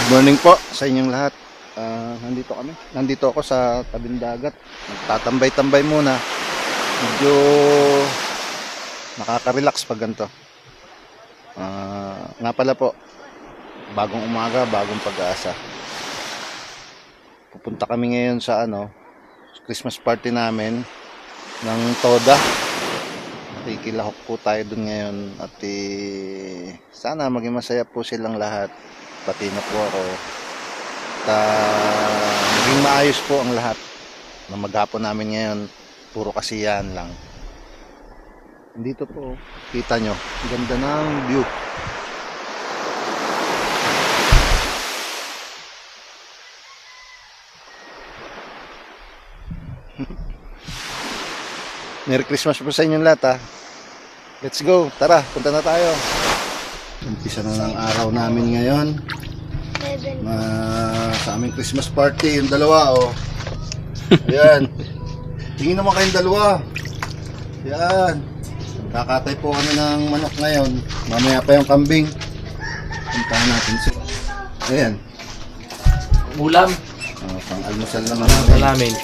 Good morning po sa inyong lahat. Ah, nandito kami. Nandito ako sa tabing dagat. Nagtatambay-tambay muna. Medyo nakaka-relax pag ganito. Ah, nga pala po, bagong umaga, bagong pag-asa. Pupunta kami ngayon sa ano, Christmas party namin ng Toda. Nakikilahok po tayo dun ngayon at eh, sana maging masaya po silang lahat pati na po ako. At maging maayos po ang lahat na maghapon namin ngayon. Puro kasiyahan lang. Dito po, kita nyo, ganda ng view. Merry Christmas po sa inyong lahat ha. Let's go, tara, punta na tayo. Umpisa na ng araw namin ngayon. Ma sa aming Christmas party, yung dalawa, oh. Ayan. Tingin naman kayong dalawa. Yan. Kakatay po kami ng manok ngayon. Mamaya pa yung kambing. Puntahan natin si... Ayan. Ulam. Oh, pang almusal naman namin. Malamin.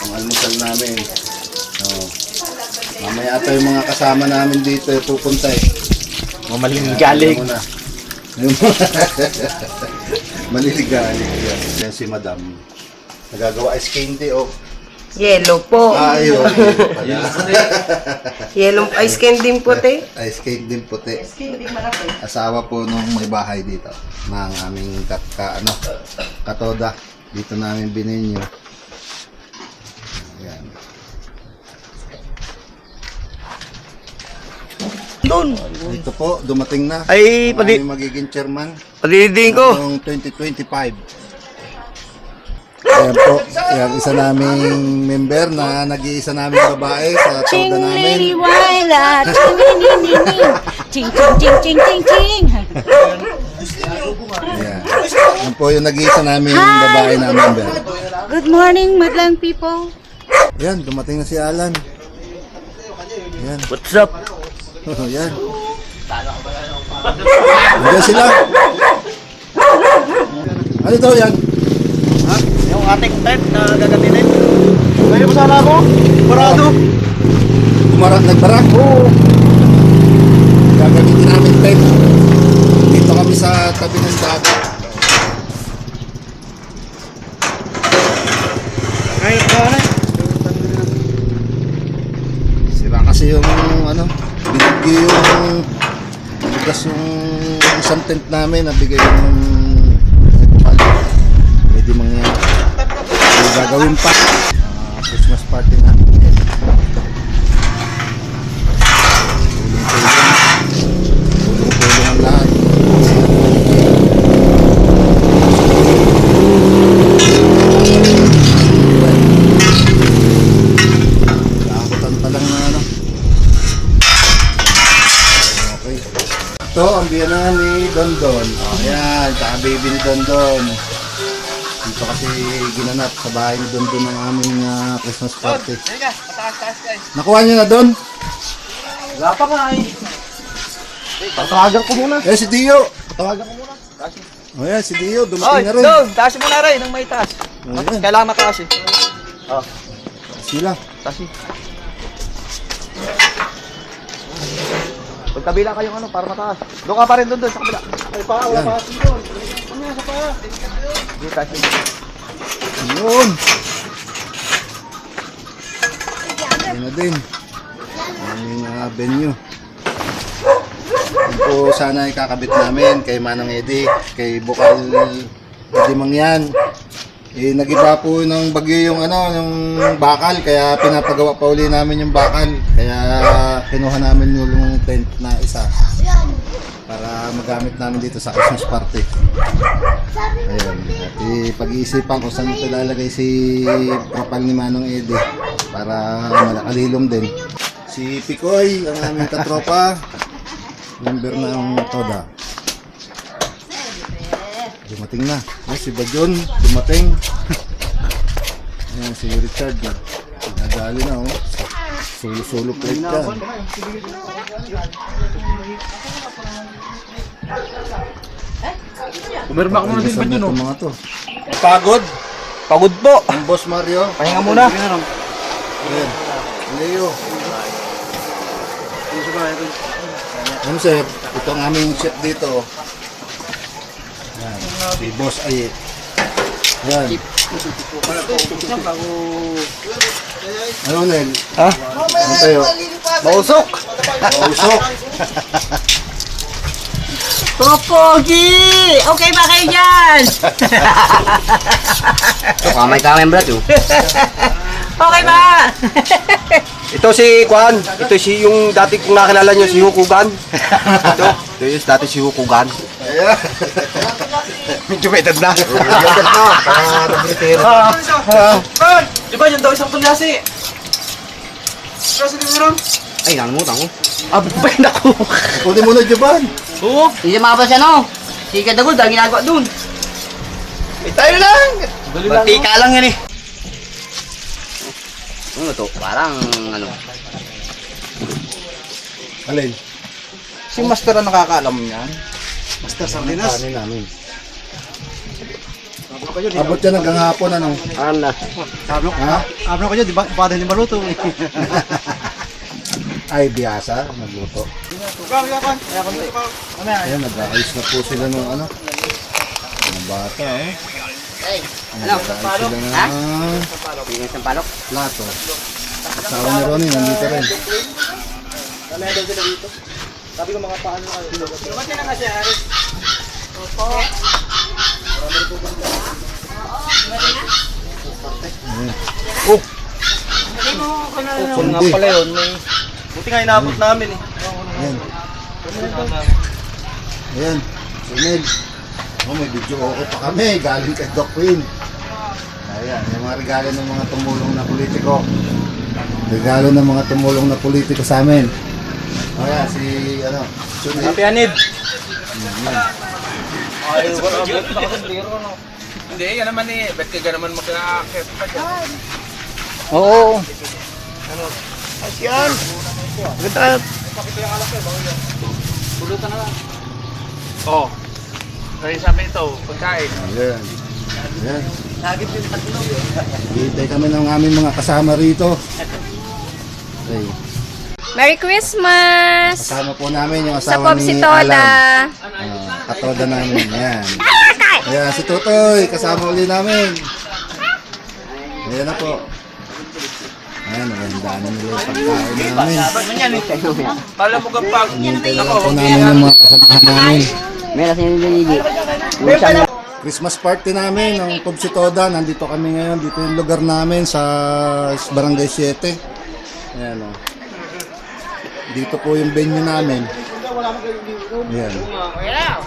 Pang almusal namin. Oh. Mamaya ata yung mga kasama namin dito eh, pupunta eh. Yung Maliligalig yan. Si Madam. Nagagawa ice candy oh. Yellow po. Ah, ayun. Yellow ice candy puti. ice cake din puti. Asawa po nung may bahay dito. Ng aming ka, ka- ano, katoda. Dito namin bininyo. Doon. Dito po, dumating na. Ay, aming magiging chairman. padiding ko. Noong 2025. Ayan po, yan, isa naming member na nag-iisa naming babae sa lady namin. Wila, ching ni ni ni ni, ching ching ching ching ching ching. Ayan. Yan po yung nag-iisa naming babae na member. Good morning, madlang people. Yan, dumating na si Alan. Yan. What's up? Yan. Andiyan sila. Ano daw yan? Yung ating tent na gagamitin. Ngayon sana ako? Parado. Umara, nagbara? Oo. Gagamitin namin tent. Dito kami sa tabi ng dagat. Ngayon ka na. Sira kasi yung ano, binigay yung bigas yung isang tent namin, nabigay yung bukal. Pwede mangyayari. May gagawin pa. Ah, Christmas party na. Tulong-tulong. Tulong-tulong ang lahat. Nakakutan pa lang na ano. Okay. Ito, ang biyanan ni Don Don. Oh, yan, tsaka baby ni Don Don. Dito kasi ginanap sa bahay ni Don Don ang aming ah, Christmas party. Halika, patakas-takas guys. Nakuha niyo na Don? Wala pa nga eh. Tatawagan ko muna. Eh, si Dio. Tawagan ko muna. Oh, yan, si Dio. Oy, Dumating na rin. doon. Taas mo na rin ng may taas. Ayan. Kailangan mataas eh. Oh, Sila. taas eh. Pagkabila kayong ano, para mataas. Doon ka pa rin doon, doon sa kabila. Ay, pa, wala Yan. pa. Doon. Ano sa pa? Dito, taas eh. Yun. Ayun na din. Aming uh, venue. Yun po sana ikakabit namin kay Manang Eddie, kay Bukal Eddie Mangyan. Eh, nagiba po ng bagyo yung ano, yung bakal, kaya pinapagawa pa uli namin yung bakal. Kaya kinuha namin yung tent na isa para magamit namin dito sa Christmas party. Ayun. At eh, pag-iisipan kung saan ito lalagay si kapal ni Manong Eddie para malakalilom din. Si Pikoy, ang aming katropa, member ng Toda. Dumating na. Ay, si Bajon, dumating. Ayan, si Richard, nadali na oh. Sulo-sulo plate yan. Pumirma ko muna din ba Gusto yun, na oh? mga to. Pagod? Pagod po. Ang boss Mario. Pahinga muna. Ayan. Leo. Ano sir? Ito ang aming chef dito. Si Boss Aye. Yan. Ano Nel? Ha? Ano tayo? Mausok. Pausok. Popogi! Okay ba kayo dyan? Kamay-kamay bro to. Okay ba? Ito si Kwan. Ito si yung dati kong nakilala nyo, si Hukugan. Ito. Ito yung dati si Hukugan. Medyo may edad na. Yan na. Para retiro. Di ba yun daw isang tulyasi? Ay, nangungutan ko. Abay na ko. Kunin mo na Japan. Oo. Hindi mapapa siya no. Si Kadagol, dahil ginagawa dun. Eh tayo lang. Mantika lang yan eh. Ano to? Parang ano. Alin? Si Master ang nakakaalam niyan. Basta sardinas. Kanin namin. Abot yan hanggang hapon ano? Alam na. Ha? Abra ko yun, di ba? Pada ni Maruto. Ay, biyasa. Nagluto. Ayan, nag-aayos na po sila nung ano. Mga bata, oh. Ano? Nag-aayos sila Ha? ng Tingin sa palok. plato. Asawa ni Ronnie, nandito rin. Kung nga pala yun, may... Buti nga inabot namin eh. Ayan. Ayan. Sunil. Oh, may video okay pa kami. Galing kay Doc Queen. Ayan, yung mga regalo ng mga tumulong na politiko. Regalo ng mga tumulong na politiko sa amin. Ayan, si, ano, Sunil. Happy Anid. Hindi, yan naman eh. Ba't ka naman magkakakit pa dyan? Oo. Asyan. Ganda. Oo. Oh. Kaya sabi ito, pagkain. Ayan. Ayan. Hintay kami ng aming mga kasama rito. Okay. Merry Christmas! Kasama po namin yung Sa asawa ni Popsitola! Alan. Ah, katoda namin. Ayan. Ayan, si Tutoy. Kasama uli namin. Ayan na po. Ayan, nagandaan na nila yung pagkain namin. Kala mo kapag Hintay lang po namin yung mga kasamahan namin. Meron sa inyo na. Christmas party namin ng Pobsitoda. Nandito kami ngayon. Dito yung lugar namin sa Barangay 7. Ayan o. Dito po yung venue namin. Ayan. Ayan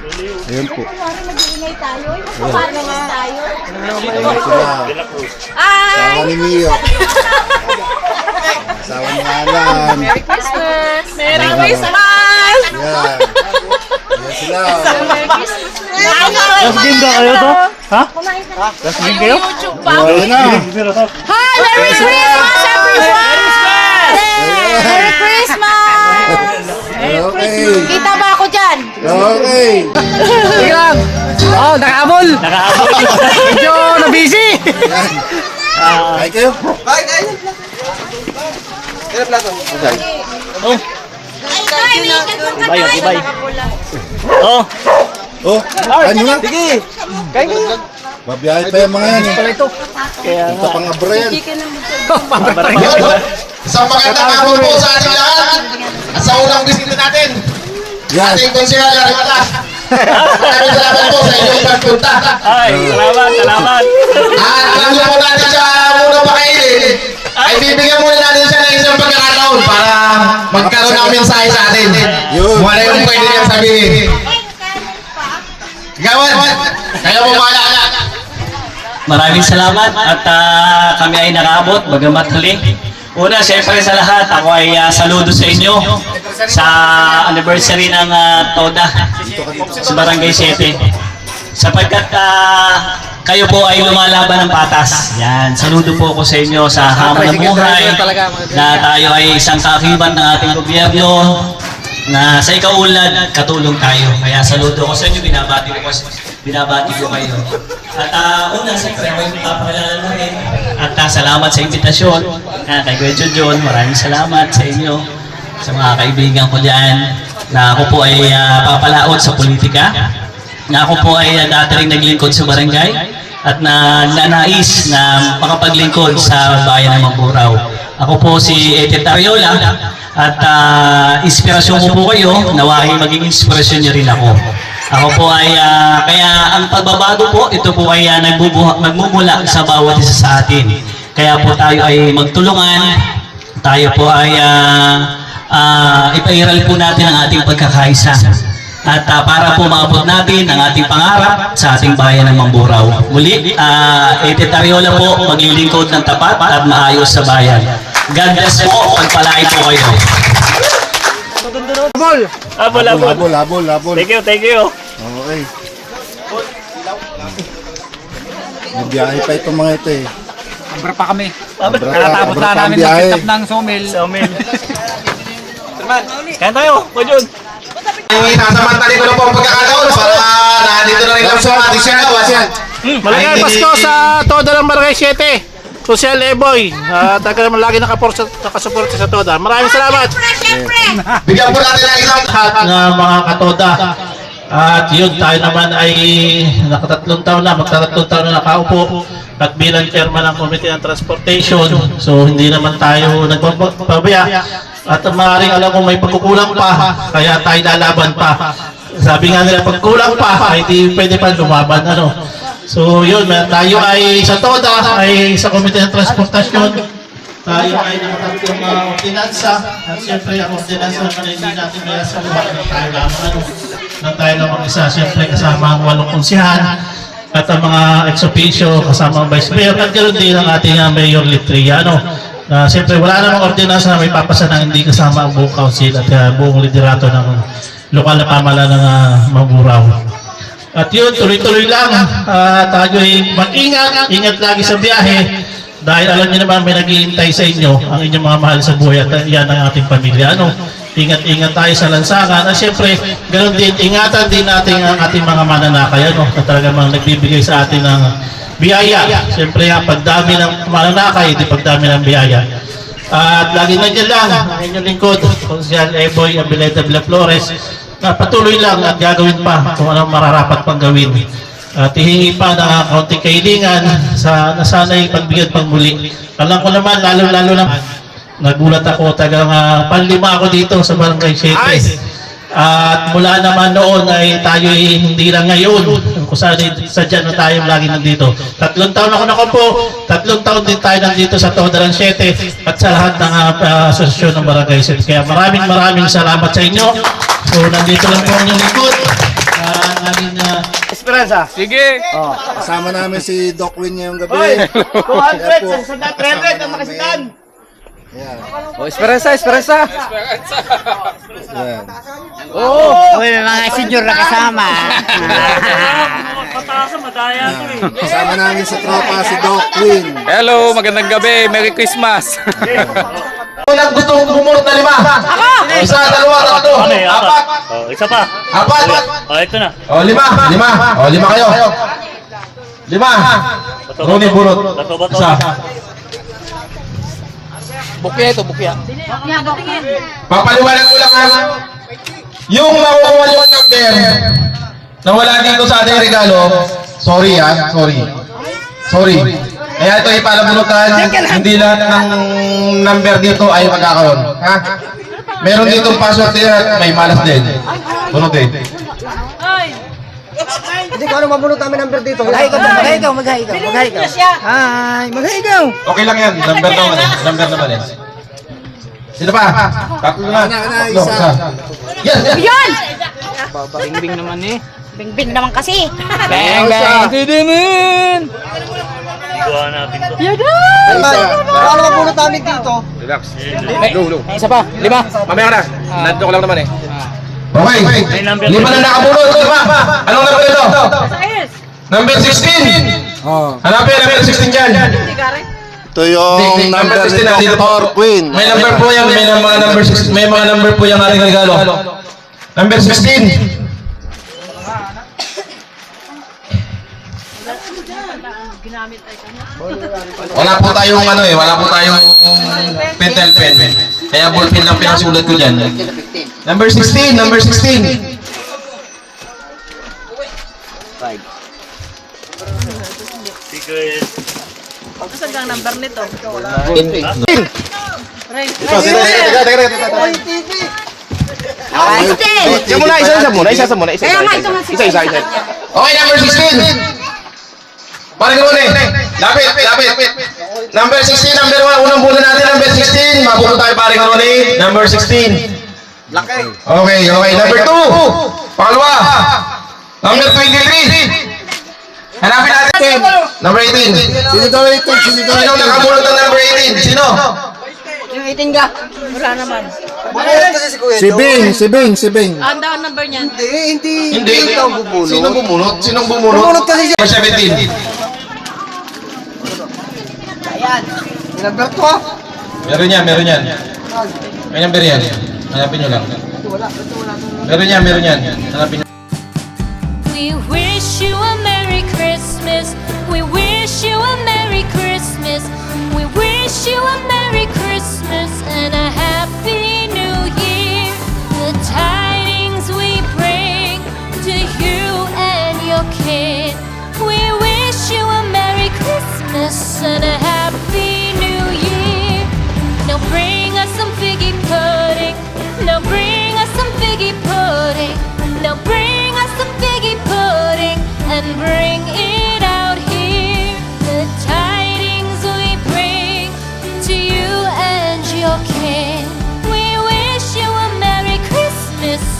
po. Mag-iingay tayo. Mag-iingay tayo. Ayan sila. Ay! Asawa ni Mio. Asawa ni Alan. Merry Christmas! Merry Christmas! Ayan. Ayan sila. Merry Christmas! Last game ba kayo to? Ha? Kumain ka na. Last game kayo? YouTube pa. Hi! Merry Christmas, everyone! Merry Christmas! Okay. Sige lang. Oh, nakahabol. Nakahabol. Medyo na-busy. Ay kayo. Kaya plato. Ay, ay, ikat mong Ibay, katay. ibay. Oh. Oh, ano na? Sige. Kain kayo. Babiyahe pa yung mga yan. Pala ito. Kaya Ito pang abra yan. Isang magandang hapon po sa ating lahat at sa unang bisita natin, Yan. ating konsehal Armata. Maraming salamat po sa inyong pagpunta. Ay, salamat, salamat. At bago po natin siya muna pakainin, ay bibigyan muna natin siya ng isang pagkakataon para magkaroon ng mensahe sa atin. Yun. Kung ano yung pwede niyang sabihin. Gawad, kaya mo maalala. Maraming salamat at ah, kami ay nakaabot bagamat huli. Una, siyempre sa lahat, ako ay ah, saludo sa inyo sa anniversary ng ah, TODA sa Barangay 7. Sapagkat ah, kayo po ay lumalaban ng patas. Yan, saludo po ako sa inyo sa hamon ng buhay na tayo ay isang kakibat ng ating gobyerno na sa ikaulad, katulong tayo. Kaya saludo ko sa inyo, binabati ko, binabati ko kayo. At uh, una, siyempre, ako yung papakilala mo ah, salamat sa imbitasyon. Uh, kay Kuya John, maraming salamat sa inyo, sa mga kaibigan ko dyan, na ako po ay ah, papalaot sa politika, na ako po ay uh, dati rin naglingkod sa barangay, at na nanais na makapaglingkod sa bayan ng Magburao. Ako po si Ete Tariola at ah, inspirasyon ko po kayo, nawahi maging inspirasyon niyo rin ako. Ako po ay, ah, kaya ang pagbabago po, ito po ay ah, nagbubuha, nagmumula sa bawat isa sa atin. Kaya po tayo ay magtulungan, tayo po ay uh, ipairal po natin ang ating pagkakaisa. At ah, para po maabot natin ang ating pangarap sa ating bayan ng Mamburao. Muli, uh, Ete Tariola po, maglilingkod ng tapat at maayos sa bayan. God bless po, pagpalain po kayo. Abol, Habol, abol. habol, habol, habol. Thank you, thank you. Okay. Nabiyahe pa itong mga ito eh. Abra pa kami. Abra pa, Katatapos abra na pa ang namin biyahe. mag-set up ng sawmill. Saumin. Kain tayo, Kuya John. Ay, sasamantali ko na po ang pagkakataon para nandito na rin kami sa ating sigawan. Malagay Ay, Pasko hindi- sa Toda ng Barangay 7. Social Eboy. Uh, taga naman lagi nakapor sa, nakasuporte sa Toda. Maraming salamat. Bigyan po natin ng isang lahat ng mga katoda. At yun, tayo naman ay nakatatlong taon na, magtatatlong taon na nakaupo at bilang chairman ng Committee on Transportation. So hindi naman tayo nagpapabaya. At maaaring alam kong may pagkukulang pa, kaya tayo lalaban pa. Sabi nga nila, pag kulang pa, ay di pwede pa lumaban. Ano? So yun, tayo ay sa TODA, ay sa Committee on Transportation, tayo ay nakatatlong uh, ordinansa at siyempre ang ordinansa naman hindi natin may asaluhan tayo lamang ng tayo lamang isa siyempre kasama ang walong konsihan at ang mga ex officio kasama ang vice mayor at ganoon din ang ating uh, mayor Litria ano na siyempre wala namang ordinansa na may papasa na hindi kasama ang buong council at uh, buong liderato ng lokal na pamahala ng uh, Mamburao. At yun, tuloy-tuloy lang. Ah, tayo ay mag-ingat, ingat lagi sa biyahe. Dahil alam niyo naman may naghihintay sa inyo, ang inyong mga mahal sa buhay at yan ang ating pamilya. Ano? Ingat-ingat tayo sa lansangan. At syempre, ganoon din, ingatan din natin ang ating mga mananakay. Ano? Na talaga mga nagbibigay sa atin ng biyaya. Syempre, ang pagdami ng mananakay, di pagdami ng biyaya. At lagi na dyan lang, ang inyong lingkod, Konsyal Eboy Abileta Villa Flores, na patuloy lang at gagawin pa kung anong mararapat pang gawin. At hihingi pa ng kaunting kahilingan sa na sana'y pagbigyan pang muli. Alam ko naman, lalo-lalo na nagulat ako, tagang uh, panlima ako dito sa Barangay 7. At mula naman noon ay tayo ay hindi lang ngayon kung saan sadya na tayo lagi nandito. Tatlong taon ako nakupo, tatlong taon din tayo nandito sa Todaran 7 at sa lahat ng uh, asosasyon ng Barangay 7. Kaya maraming maraming salamat sa inyo. So nandito lang po ang inyong. Uh, aming uh, Esperanza. Sige. Kasama namin si Doc Win ngayong gabi. Hoy, 200 Kaya po, sa 300 ang makasitan. Ayan. Oh, esperanza, esperanza. Ayan. Uy, may mga senior na kasama. Pataasa, madaya ko eh. Kasama namin sa tropa si Doc Win. Hello, magandang gabi. Merry Christmas. Unang gusto kong bumunot na lima. Isa, dalawa, tatlo, Ano eh, apat. Oh, isa pa. Apat. Oh, ito na. O, lima. Lima. O, lima kayo. Lima. Roni bunot. Isa. Bukya ito, bukya. Papaliwanag ko lang ha. Yung makukuha yung number na wala dito sa ating regalo, sorry ha, sorry. Sorry. Kaya ito ipalabunutan, hindi lahat ng number dito ay magkakaroon. Ha? Meron dito password at may malas din. Bunot din. Hindi ko ano mabunot namin number dito. Maghay ka, maghay ka, maghay ka, maghay ka. Hi, maghay ka. Okay lang yan, number naman eh. Number naman eh. Sino pa? Tatlo na. Tatlo, isa. Yes, yes. Yan! Bingbing naman eh. Bingbing naman kasi. Bang, bang. Didimin. Gawa natin to. Paano mabunot namin dito? Relax. Go. Isa pa. Lima. Mamaya ka na. Nandito ko lang naman eh. Okay. May number Lima na nakabunod. Lima. Anong number ito? Number 16. Oh. Hanapin, number 16 dyan. Ito yung Number number 16 ni nandito po. Dr. Queen. May number po yan, may mga number 16, may mga number po yung ating regalo. Number 16. Wala po tayong ano eh, wala po tayong pentel pen. Kaya ballpen lang pinasulat ko dyan. Number 16, number 16. Saan ang number nito? Isa muna, isa, isa muna, isa, isa muna, isa, isa, isa, isa, isa, isa. Okay, number 16. Parang Rune, lapit, lapit. Number 16, number 1. Unang bulan natin, number 16. Mabuto tayo, parang Rune. Number 16. Laki. Okay, okay. Number 2. Pangalawa. Number 23. Hanapin natin. Number 18. Sino daw 18? Sino daw 18? Sino nakabulot ng number 18? Sino? Yung 18 ka. Wala naman. Si Bing, si Bing, si Bing. Ah, ang daw number niyan. Hindi, hindi. Hindi. Sino bumulot? Sino bumulot? Sino bumulot? Bumulot kasi siya. 17. Nag-block to ah. Meron yan, meron yan. May number yan. Hanapin nyo lang. Wala, wala. Meron yan, meron yan. Hanapin nyo. We wish you a Merry Christmas.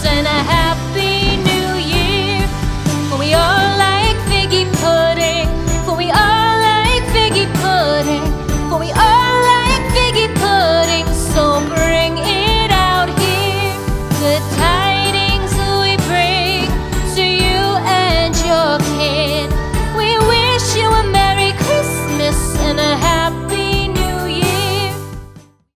and I